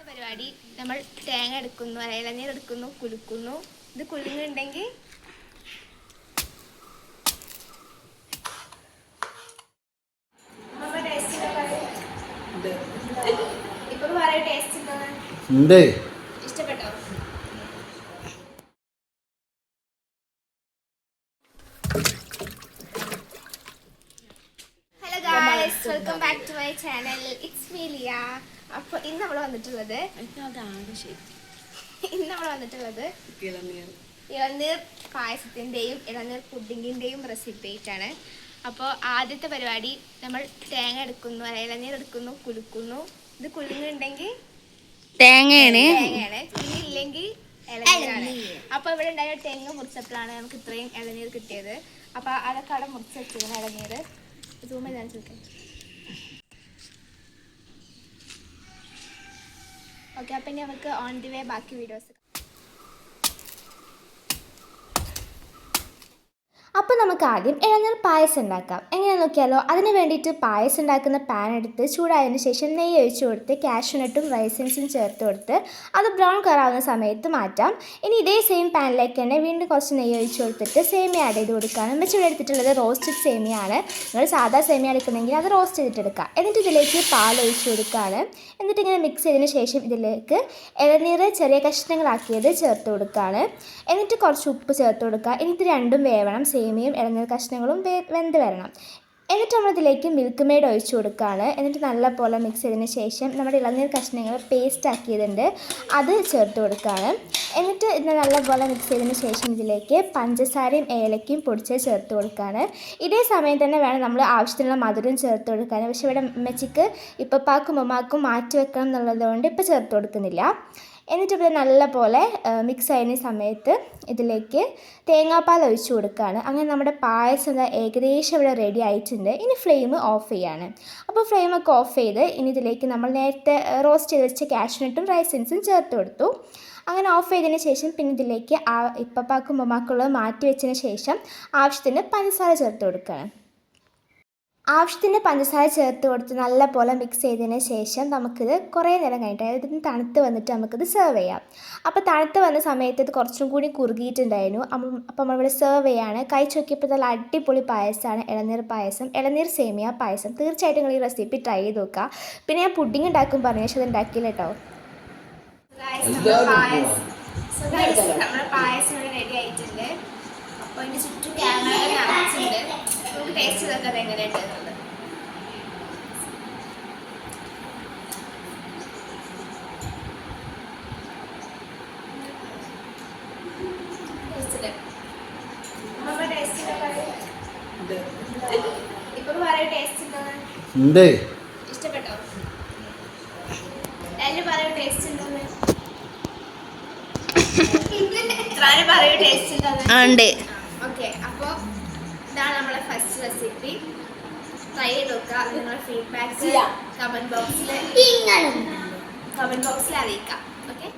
പരിപാടി നമ്മൾ തേങ്ങ എടുക്കുന്നു അല്ല ഇളനീർ എടുക്കുന്നു കുലുക്കുന്നു. ഇത് കുലുങ്ങുണ്ടെങ്കിൽ ഇപ്പൊ ടേസ്റ്റ് ഉണ്ടോന്ന് ഉണ്ട് ഇഷ്ടപ്പെട്ടോ hello guys welcome back to my channel it's me Liya അപ്പോൾ ഇന്ന് നമ്മൾ വന്നിട്ടുള്ളത് ഇന്ന് നമ്മൾ വന്നിട്ടുള്ളത് ഇളനീർ. പായസത്തിന്റെയും ഇളനീർ പുഡിങ്ങിന്റെയും റെസിപ്പി ആയിട്ടാണ്. അപ്പോൾ ആദ്യത്തെ പരിപാടി നമ്മൾ തേങ്ങ എടുക്കുന്നു അല്ല ഇളനീർ എടുക്കുന്നു കുലുക്കുന്നു. ഇത് കുലുങ്ങുണ്ടെങ്കിൽ തേങ്ങയാണ്. തേങ്ങയാണ്. പിന്നെ ഇല്ലെങ്കിൽ ഇളനീരാണ് അപ്പൊ ഇവിടെ ഉണ്ടായ തേങ്ങ മുറിച്ചപ്പോഴാണ് നമുക്ക് ഇത്രയും ഇളനീർ കിട്ടിയത്. അപ്പോൾ അതൊക്കെ അവിടെ മുറിച്ച് വെച്ചിരുന്ന ഇളനീർ? സൂം ചെയ്താൽ ചോദിക്കാം ഓക്കെ അപ്പം ഇനി നമുക്ക് ഓൺ ദി വേ ബാക്കി വീഡിയോസ് അപ്പോൾ നമുക്ക് ആദ്യം ഇളനീർ പായസം ഉണ്ടാക്കാം എങ്ങനെ നോക്കിയാലോ അതിന് വേണ്ടിയിട്ട് പായസം ഉണ്ടാക്കുന്ന പാൻ എടുത്ത് ചൂടായതിനു ശേഷം നെയ്യ് ഒഴിച്ച് കൊടുത്ത് കാഷ്യൂനട്ടും റൈസൻസും ചേർത്ത് കൊടുത്ത് അത് ബ്രൗൺ കളറാവുന്ന സമയത്ത് മാറ്റാം. ഇനി ഇതേ സെയിം പാനിലേക്ക് തന്നെ വീണ്ടും കുറച്ച് നെയ്യ് ഒഴിച്ച് കൊടുത്തിട്ട് സേമിയ ആഡ് ചെയ്ത് കൊടുക്കുകയാണ്. നമ്മൾ ചൂട് എടുത്തിട്ടുള്ളത് റോസ്റ്റഡ് സേമിയ ആണ് നിങ്ങൾ സാധാ സേമിയ എടുക്കുന്നെങ്കിൽ അത് റോസ്റ്റ് ചെയ്തിട്ടെടുക്കുക എന്നിട്ട് ഇതിലേക്ക് പാൽ ഒഴിച്ച് കൊടുക്കുകയാണ്. എന്നിട്ട് ഇങ്ങനെ മിക്സ് ചെയ്തതിന് ശേഷം ഇതിലേക്ക് ഇളനീർ ചെറിയ കഷ്ണങ്ങളാക്കിയത് ചേർത്ത് കൊടുക്കുകയാണ്. എന്നിട്ട് കുറച്ച് ഉപ്പ് ചേർത്ത് കൊടുക്കുക. എന്നിട്ട് രണ്ടും വേവണം. സേമിയയും ഇളനീർ കഷ്ണങ്ങളും വെന്ത് വരണം. എന്നിട്ട് നമ്മളിതിലേക്ക് മിൽക്ക് മെയ്ഡ് ഒഴിച്ച് കൊടുക്കുകയാണ്. എന്നിട്ട് നല്ലപോലെ മിക്സ് ചെയ്തതിന് ശേഷം നമ്മുടെ ഇളനീർ കഷ്ണങ്ങൾ പേസ്റ്റ് ആക്കിയതുണ്ട്. അത് ചേർത്ത് കൊടുക്കുകയാണ്. എന്നിട്ട് ഇത് നല്ലപോലെ മിക്സ് ചെയ്തതിന് ശേഷം ഇതിലേക്ക് പഞ്ചസാരയും ഏലക്കയും പൊടിച്ച് ചേർത്ത് കൊടുക്കുകയാണ്. ഇതേ സമയം തന്നെ വേണം നമ്മൾ ആവശ്യത്തിനുള്ള മധുരം ചേർത്ത് കൊടുക്കാൻ. പക്ഷേ ഇവിടെ അമ്മച്ചിക്ക് ഇപ്പപ്പാക്കും ഉമ്മാക്കും മാറ്റി വെക്കണം എന്നുള്ളതുകൊണ്ട് ഇപ്പോൾ ചേർത്ത് കൊടുക്കുന്നില്ല. എന്നിട്ട് ഇവിടെ നല്ലപോലെ മിക്സ് ആയതിന് സമയത്ത് ഇതിലേക്ക് തേങ്ങാപ്പാൽ ഒഴിച്ചു കൊടുക്കുകയാണ് അങ്ങനെ നമ്മുടെ പായസം ഏകദേശം ഇവിടെ റെഡി ആയിട്ടുണ്ട്. ഇനി ഫ്ലെയിം ഓഫ് ചെയ്യാണ്. അപ്പോൾ ഫ്ലെയിമൊക്കെ ഓഫ് ചെയ്ത് ഇനി ഇതിലേക്ക് നമ്മൾ നേരത്തെ റോസ്റ്റ് ചെയ്ത് വെച്ച കാഷ്നട്ടും റൈസിൻസും ചേർത്ത് കൊടുത്തു. അങ്ങനെ ഓഫ് ചെയ്തതിന് ശേഷം പിന്നെ ഇതിലേക്ക് ഇപ്പപ്പാക്കും ഉമ്മമാക്കുള്ളത് മാറ്റി വെച്ചതിന് ശേഷം ആവശ്യത്തിന് പഞ്ചസാര ചേർത്ത് കൊടുക്കുകയാണ് ആവശ്യത്തിന് പഞ്ചസാര ചേർത്ത് കൊടുത്ത് നല്ല പോലെ മിക്സ് ചെയ്തതിന് ശേഷം നമുക്കിത് കുറേ നേരം കഴിഞ്ഞിട്ട് അതായത് ഇതിന് തണുത്ത് വന്നിട്ട് നമുക്കിത് സെർവ് ചെയ്യാം. അപ്പോൾ തണുത്ത് വന്ന സമയത്ത് ഇത് കുറച്ചും കൂടി കുറുകിയിട്ടുണ്ടായിരുന്നു. അപ്പം അപ്പോൾ നമ്മളിവിടെ സെർവ് ചെയ്യാണ്. കൈ ചോക്കിയപ്പോൾ നല്ല അടിപൊളി പായസമാണ്. ഇളനീർ പായസം. ഇളനീർ സേമിയ പായസം. തീർച്ചയായിട്ടും നിങ്ങൾ ഈ റെസിപ്പി ട്രൈ ചെയ്ത് നോക്കുക. പിന്നെ ഞാൻ പുഡിംഗ് ഉണ്ടാക്കും പറഞ്ഞു പക്ഷേ അത് ഉണ്ടാക്കിയില്ല കേട്ടോ. പായസം റെഡി ആയിട്ടുണ്ട്. അപ്പോൾ എന്റെ ചുറ്റും ക്യാമറ ടേസ്റ്റ് അത് എങ്ങനെയുണ്ട് എന്നുള്ളത് ഉണ്ട്. ഇഷ്ടപ്പെട്ടോ? എല്ലാരും പറയൂ ടേസ്റ്റ് ഉണ്ടോ പറയൂ ടേസ്റ്റ് ഉണ്ടോ. ഉണ്ട് ഓക്കെ. അപ്പോൾ ഇതാണ് നമ്മളെ ഫസ്റ്റ് റെസിപ്പി ട്രൈ ചെയ്ത് നോക്കുക നിങ്ങളുടെ ഫീഡ്ബാക്ക് കമന്റ് ബോക്സിൽ കമന്റ് ബോക്സിൽ അറിയിക്കാം. ഓക്കെ